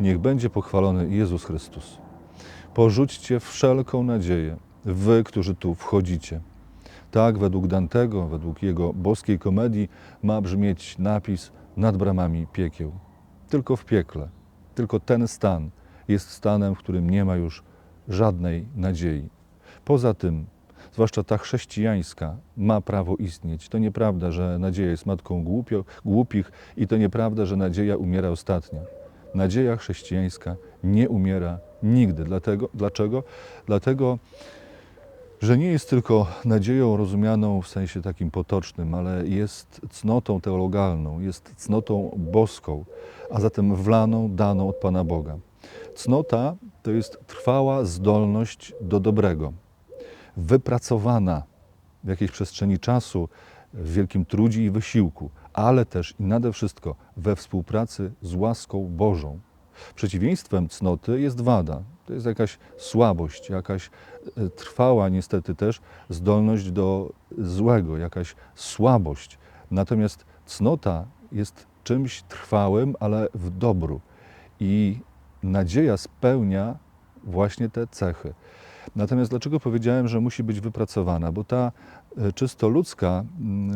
Niech będzie pochwalony Jezus Chrystus. Porzućcie wszelką nadzieję, wy, którzy tu wchodzicie. Tak, według Dantego, według jego boskiej komedii, ma brzmieć napis nad bramami piekieł. Tylko w piekle, tylko ten stan jest stanem, w którym nie ma już żadnej nadziei. Poza tym, zwłaszcza ta chrześcijańska, ma prawo istnieć. To nieprawda, że nadzieja jest matką głupio, głupich i to nieprawda, że nadzieja umiera ostatnia. Nadzieja chrześcijańska nie umiera nigdy. Dlatego, dlaczego? Dlatego, że nie jest tylko nadzieją rozumianą w sensie takim potocznym, ale jest cnotą teologalną, jest cnotą boską, a zatem wlaną, daną od Pana Boga. Cnota to jest trwała zdolność do dobrego, wypracowana w jakiejś przestrzeni czasu, w wielkim trudzie i wysiłku, ale też i nade wszystko we współpracy z łaską Bożą. Przeciwieństwem cnoty jest wada. To jest jakaś słabość, jakaś e, trwała niestety też zdolność do złego, jakaś słabość. Natomiast cnota jest czymś trwałym, ale w dobru. I nadzieja spełnia właśnie te cechy. Natomiast dlaczego powiedziałem, że musi być wypracowana? Bo ta e, czysto ludzka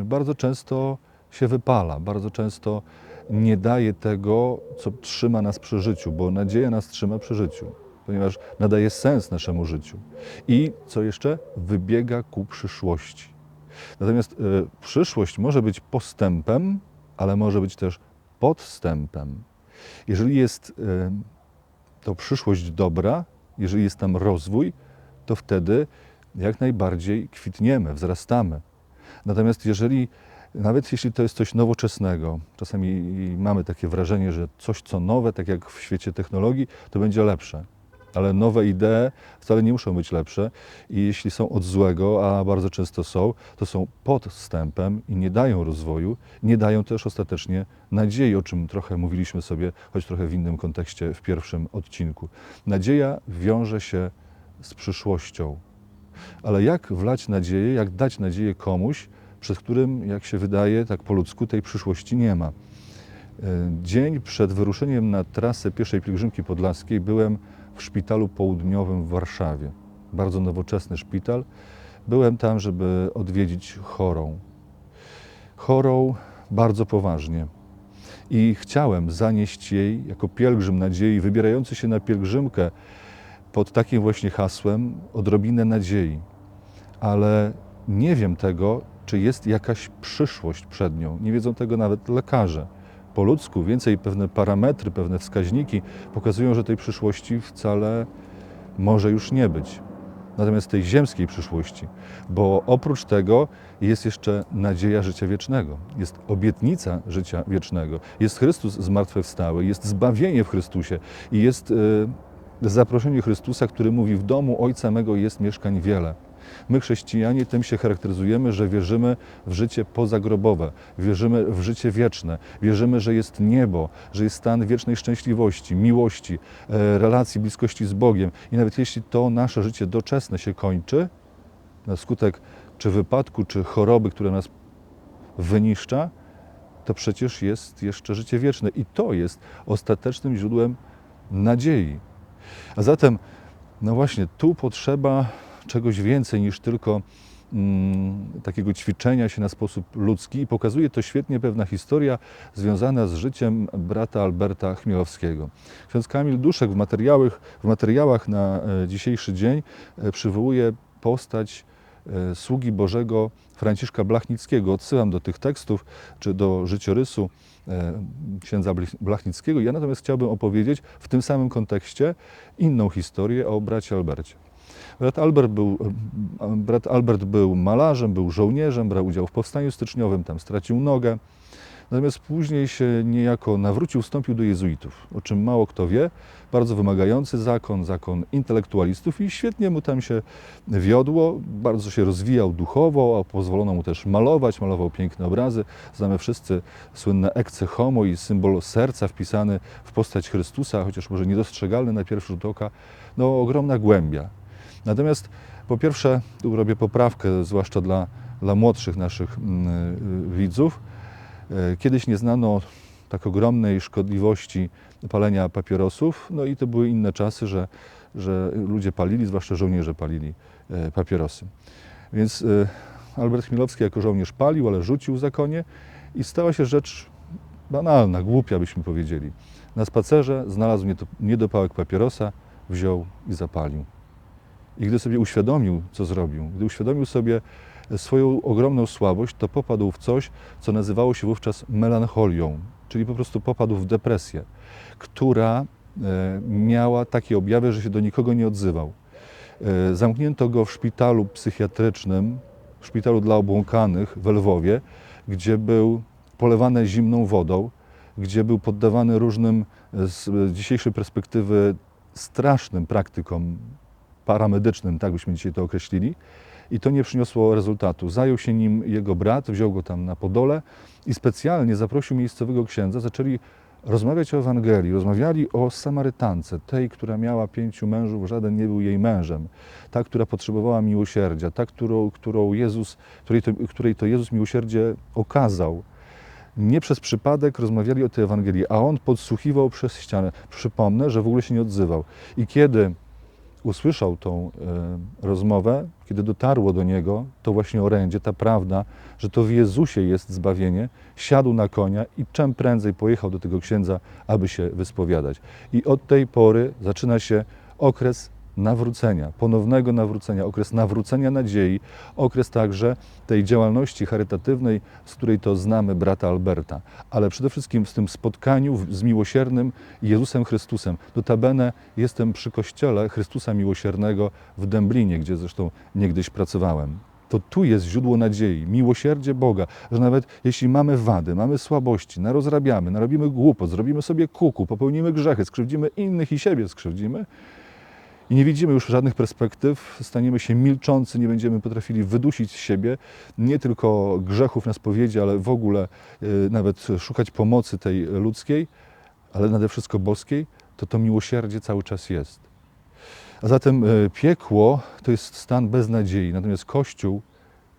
bardzo często się wypala, bardzo często nie daje tego, co trzyma nas przy życiu, bo nadzieja nas trzyma przy życiu, ponieważ nadaje sens naszemu życiu. I co jeszcze? Wybiega ku przyszłości. Natomiast y, przyszłość może być postępem, ale może być też podstępem. Jeżeli jest y, to przyszłość dobra, jeżeli jest tam rozwój, to wtedy jak najbardziej kwitniemy, wzrastamy. Natomiast jeżeli nawet jeśli to jest coś nowoczesnego, czasami mamy takie wrażenie, że coś co nowe, tak jak w świecie technologii, to będzie lepsze. Ale nowe idee wcale nie muszą być lepsze i jeśli są od złego, a bardzo często są, to są podstępem i nie dają rozwoju, nie dają też ostatecznie nadziei, o czym trochę mówiliśmy sobie, choć trochę w innym kontekście w pierwszym odcinku. Nadzieja wiąże się z przyszłością. Ale jak wlać nadzieję, jak dać nadzieję komuś, przed którym, jak się wydaje, tak po ludzku, tej przyszłości nie ma. E, Dzień przed wyruszeniem na trasę pierwszej pielgrzymki podlaskiej byłem w szpitalu południowym w Warszawie. Bardzo nowoczesny szpital. Byłem tam, żeby odwiedzić chorą. Chorą bardzo poważnie. I chciałem zanieść jej jako pielgrzym nadziei, wybierający się na pielgrzymkę pod takim właśnie hasłem odrobinę nadziei. Ale nie wiem tego, czy jest jakaś przyszłość przed nią. Nie wiedzą tego nawet lekarze. Po ludzku więcej pewne parametry, pewne wskaźniki pokazują, że tej przyszłości wcale może już nie być. Natomiast tej ziemskiej przyszłości, bo oprócz tego jest jeszcze nadzieja życia wiecznego, jest obietnica życia wiecznego, jest Chrystus zmartwychwstały, jest zbawienie w Chrystusie i jest e, zaproszenie Chrystusa, który mówi: W domu Ojca mego jest mieszkań wiele. My, chrześcijanie, tym się charakteryzujemy, że wierzymy w życie pozagrobowe, wierzymy w życie wieczne, wierzymy, że jest niebo, że jest stan wiecznej szczęśliwości, miłości, e, relacji, bliskości z Bogiem. I nawet jeśli to nasze życie doczesne się kończy, na skutek czy wypadku, czy choroby, które nas wyniszcza, to przecież jest jeszcze życie wieczne. I to jest ostatecznym źródłem nadziei. A zatem, no właśnie, tu potrzeba czegoś więcej niż tylko mm, takiego ćwiczenia się na sposób ludzki i pokazuje to świetnie pewna historia związana z życiem brata Alberta Chmielowskiego. Ksiądz Kamil Duszek w materiałach, w materiałach na e, dzisiejszy dzień e, przywołuje postać e, sługi Bożego Franciszka Blachnickiego. Odsyłam do tych tekstów czy do życiorysu księdza Blachnickiego. Ja natomiast chciałbym opowiedzieć w tym samym kontekście inną historię o bracie Albercie. Brat Albert, był, e, brat Albert był malarzem, był żołnierzem, brał udział w powstaniu styczniowym, tam stracił nogę. Natomiast później się niejako nawrócił, wstąpił do jezuitów, o czym mało kto wie. Bardzo wymagający zakon, zakon intelektualistów i świetnie mu tam się wiodło. Bardzo się rozwijał duchowo, a pozwolono mu też malować, malował piękne obrazy. Znamy wszyscy słynne ecce homo i symbol serca wpisany w postać Chrystusa, chociaż może niedostrzegalny na pierwszy rzut oka. No ogromna głębia. Natomiast po pierwsze, tu robię poprawkę, zwłaszcza dla, dla młodszych naszych mm, y, widzów. E, Kiedyś nie znano tak ogromnej szkodliwości palenia papierosów. No i to były inne czasy, że, że ludzie palili, zwłaszcza żołnierze palili e, papierosy. Więc e, Albert Chmielowski jako żołnierz palił, ale rzucił zakonie i stała się rzecz banalna, głupia byśmy powiedzieli. Na spacerze znalazł niedopałek papierosa, wziął i zapalił. I gdy sobie uświadomił, co zrobił, gdy uświadomił sobie swoją ogromną słabość, to popadł w coś, co nazywało się wówczas melancholią, czyli po prostu popadł w depresję, która e, miała takie objawy, że się do nikogo nie odzywał. E, Zamknięto go w szpitalu psychiatrycznym, w szpitalu dla obłąkanych w Lwowie, gdzie był polewany zimną wodą, gdzie był poddawany różnym e, z dzisiejszej perspektywy strasznym praktykom paramedycznym, tak byśmy dzisiaj to określili. I to nie przyniosło rezultatu. Zajął się nim jego brat, wziął go tam na Podole i specjalnie zaprosił miejscowego księdza. Zaczęli rozmawiać o Ewangelii, rozmawiali o Samarytance, tej, która miała pięciu mężów, żaden nie był jej mężem, ta, która potrzebowała miłosierdzia, ta, którą, którą Jezus, której, to, której to Jezus miłosierdzie okazał. Nie przez przypadek rozmawiali o tej Ewangelii, a on podsłuchiwał przez ścianę. Przypomnę, że w ogóle się nie odzywał. I kiedy usłyszał tą e, rozmowę, kiedy dotarło do niego to właśnie orędzie, ta prawda, że to w Jezusie jest zbawienie, siadł na konia i czym prędzej pojechał do tego księdza, aby się wyspowiadać. I od tej pory zaczyna się okres nawrócenia, ponownego nawrócenia, okres nawrócenia nadziei, okres także tej działalności charytatywnej, z której to znamy brata Alberta, ale przede wszystkim w tym spotkaniu z miłosiernym Jezusem Chrystusem. Notabene jestem przy kościele Chrystusa Miłosiernego w Dęblinie, gdzie zresztą niegdyś pracowałem. To tu jest źródło nadziei, miłosierdzie Boga, że nawet jeśli mamy wady, mamy słabości, narozrabiamy, narobimy głupot, zrobimy sobie kuku, popełnimy grzechy, skrzywdzimy innych i siebie skrzywdzimy, i nie widzimy już żadnych perspektyw, staniemy się milczący, nie będziemy potrafili wydusić z siebie nie tylko grzechów na spowiedzi, ale w ogóle y, nawet szukać pomocy tej ludzkiej, ale nade wszystko boskiej, to to miłosierdzie cały czas jest. A zatem y, piekło to jest stan beznadziei, natomiast Kościół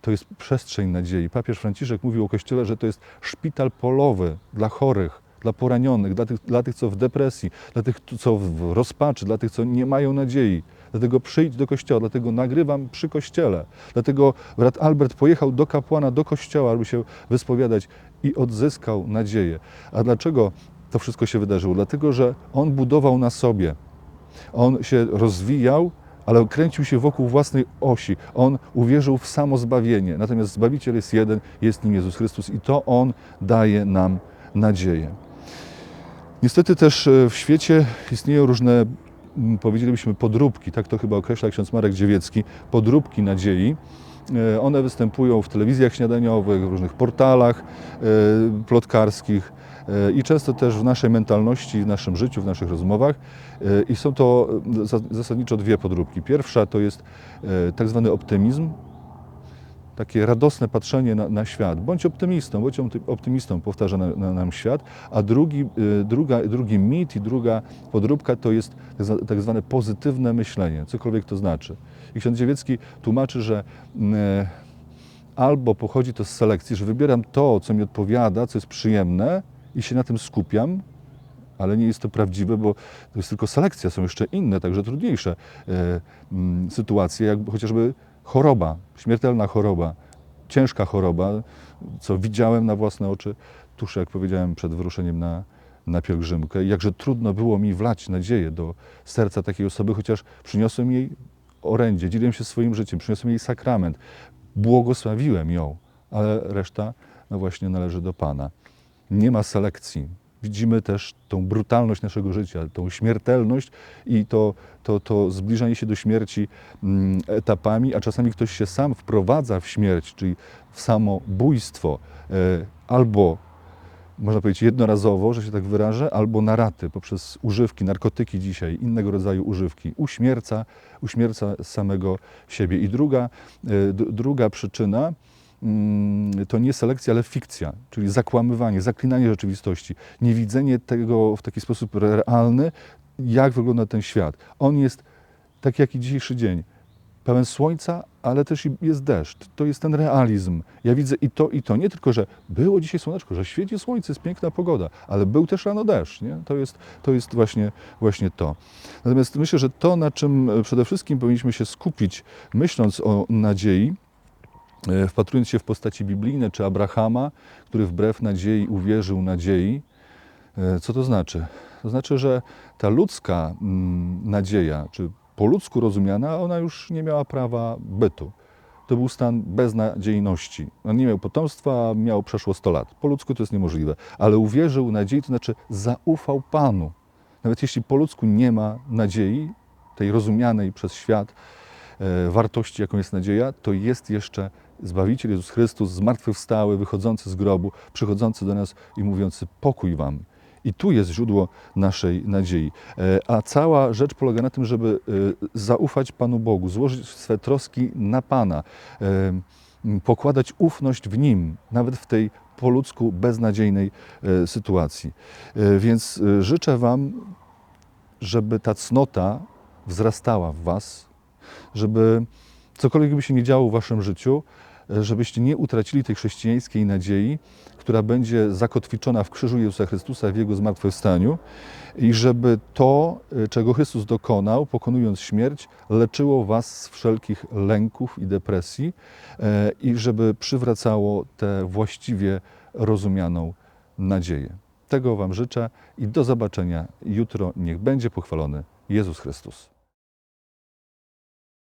to jest przestrzeń nadziei. Papież Franciszek mówił o Kościele, że to jest szpital polowy dla chorych, dla poranionych, dla tych, dla tych, co w depresji, dla tych, co w rozpaczy, dla tych, co nie mają nadziei. Dlatego przyjdź do kościoła, dlatego nagrywam przy kościele. Dlatego brat Albert pojechał do kapłana, do kościoła, aby się wyspowiadać i odzyskał nadzieję. A dlaczego to wszystko się wydarzyło? Dlatego, że on budował na sobie. On się rozwijał, ale kręcił się wokół własnej osi. On uwierzył w samo zbawienie. Natomiast Zbawiciel jest jeden, jest nim Jezus Chrystus i to On daje nam nadzieję. Niestety też e, w świecie istnieją różne, m, powiedzielibyśmy, podróbki, tak to chyba określa ksiądz Marek Dziewiecki, podróbki nadziei. E, One występują w telewizjach śniadaniowych, w różnych portalach e, plotkarskich i często też w naszej mentalności, w naszym życiu, w naszych rozmowach. I są to za- zasadniczo dwie podróbki. Pierwsza to jest tak zwany optymizm, takie radosne patrzenie na, na świat. Bądź optymistą, bądź opty- optymistą, powtarza na, na, nam świat. A drugi, y, druga, drugi mit i druga podróbka to jest tak tak zwane pozytywne myślenie, cokolwiek to znaczy. I ksiądz Dziewiecki tłumaczy, że mm, e, albo pochodzi to z selekcji, że wybieram to, co mi odpowiada, co jest przyjemne i się na tym skupiam, ale nie jest to prawdziwe, bo to jest tylko selekcja, są jeszcze inne, także trudniejsze e, mm, sytuacje, jak chociażby choroba, śmiertelna choroba, ciężka choroba, co widziałem na własne oczy tuż, jak powiedziałem, przed wyruszeniem na, na pielgrzymkę. Jakże trudno było mi wlać nadzieję do serca takiej osoby, chociaż przyniosłem jej orędzie, dzieliłem się swoim życiem, przyniosłem jej sakrament, błogosławiłem ją, ale reszta no właśnie należy do Pana. Nie ma selekcji. Widzimy też tą brutalność naszego życia, tą śmiertelność i to, to, to zbliżanie się do śmierci mm, etapami, a czasami ktoś się sam wprowadza w śmierć, czyli w samobójstwo, e, albo można powiedzieć jednorazowo, że się tak wyrażę, albo na raty poprzez używki, narkotyki dzisiaj, innego rodzaju używki. Uśmierca, uśmierca samego siebie. I druga, e, druga przyczyna to nie selekcja, ale fikcja, czyli zakłamywanie, zaklinanie rzeczywistości, niewidzenie tego w taki sposób realny, jak wygląda ten świat. On jest taki jak i dzisiejszy dzień pełen słońca, ale też jest deszcz. To jest ten realizm. Ja widzę i to, i to. Nie tylko, że było dzisiaj słoneczko, że świeci słońce, jest piękna pogoda, ale był też rano deszcz. Nie? To jest, to jest właśnie, właśnie to. Natomiast myślę, że to, na czym przede wszystkim powinniśmy się skupić, myśląc o nadziei, e, wpatrując się w postaci biblijne czy Abrahama, który wbrew nadziei uwierzył nadziei, e, co to znaczy? To znaczy, że ta ludzka mm, nadzieja, czy po ludzku rozumiana, ona już nie miała prawa bytu. To był stan beznadziejności. On nie miał potomstwa, miał przeszło 100 lat. Po ludzku to jest niemożliwe. Ale uwierzył nadziei, to znaczy zaufał Panu. Nawet jeśli po ludzku nie ma nadziei, tej rozumianej przez świat e, wartości, jaką jest nadzieja, to jest jeszcze Zbawiciel Jezus Chrystus, zmartwychwstały, wychodzący z grobu, przychodzący do nas i mówiący pokój wam. I tu jest źródło naszej nadziei. E, A cała rzecz polega na tym, żeby e, zaufać Panu Bogu, złożyć swe troski na Pana, e, pokładać ufność w Nim, nawet w tej po ludzku beznadziejnej sytuacji. Więc życzę Wam, żeby ta cnota wzrastała w Was, żeby cokolwiek by się nie działo w Waszym życiu, żebyście nie utracili tej chrześcijańskiej nadziei, która będzie zakotwiczona w krzyżu Jezusa Chrystusa w Jego zmartwychwstaniu i żeby to, e, czego Chrystus dokonał, pokonując śmierć, leczyło Was z wszelkich lęków i depresji e, i żeby przywracało tę właściwie rozumianą nadzieję. Tego Wam życzę i do zobaczenia jutro. Niech będzie pochwalony Jezus Chrystus.